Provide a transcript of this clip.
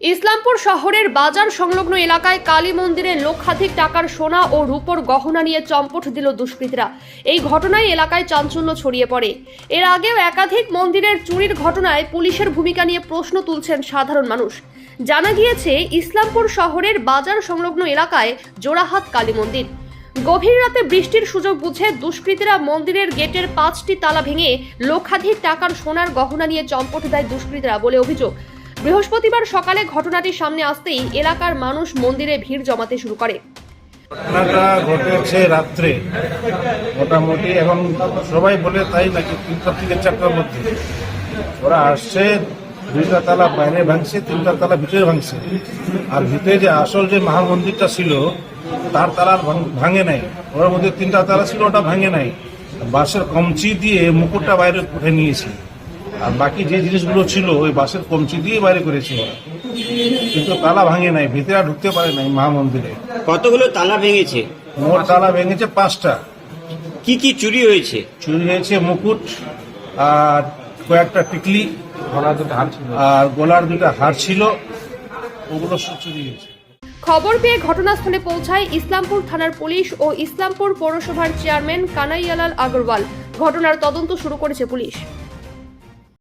ইসলামপুর শহরের বাজার সংলগ্ন এলাকায় কালী মন্দিরে লক্ষাধিক টাকার সোনা ও রূপোর গহনা নিয়ে চম্পট দিল দুষ্কৃতীরা। এই ঘটনায় এলাকায় চাঞ্চল্য ছড়িয়ে পড়ে। এর আগেও একাধিক মন্দিরের চুরির ঘটনায় পুলিশের ভূমিকা নিয়ে প্রশ্ন তুলছেন সাধারণ মানুষ। জানা গিয়েছে, ইসলামপুর শহরের বাজার সংলগ্ন এলাকায় জোড়াহাট কালী মন্দির। গভীর রাতে বৃষ্টির সুযোগ বুঝে দুষ্কৃতীরা মন্দিরের গেটের পাঁচটি তালা ভেঙে লক্ষাধিক টাকার সোনার গহনা নিয়ে চম্পট দেয় দুষ্কৃতীরা বলে অভিযোগ। বৃহস্পতিবার সকালে ঘটনাটি সামনে আসতেই এলাকার মানুষ মন্দিরে ভিড় জমাতে শুরু করে। ঘটনাটা ঘটেছে রাত্রে। মোটামুটি এখন সবাই বলে তাই নাকি তিনটা থেকে চারটার মধ্যে। ওরা আসছে, দুইটা তালা বাইরে ভাঙছে, তিনটা তালা ভিতরে ভাঙছে। আর ভিতরে যে আসল যে মহা মন্দিরটা ছিল, তার তালা ভাঙ- ভাঙে নাই। ওর মধ্যে তিনটা তালা ছিল, ওটা ভাঙে নাই। বাঁশের কমচি দিয়ে মুকুটটা বাইরে উঠে নিয়েছে। আর বাকি যে জিনিসগুলো ছিল ওই বাসের কমচি দিয়ে বাইরে করেছে। ওরা কিন্তু তালা ভাঙে নাই ভিতরে আর ঢুকতে পারে নাই মহা মন্দিরে কতগুলো তালা ভেঙেছে? মোট তালা ভেঙেছে পাঁচটা। কি কি চুরি হয়েছে? চুরি হয়েছে মুকুট আর কয়েকটা টিকলি আর গোলার দুটা হার ছিল ওগুলো সব চুরি হয়েছে। খবর পেয়ে ঘটনাস্থলে পৌঁছায় ইসলামপুর থানার পুলিশ ও ইসলামপুর পৌরসভার চেয়ারম্যান কানাইয়ালাল আগরওয়াল। ঘটনার তদন্ত শুরু করেছে পুলিশ।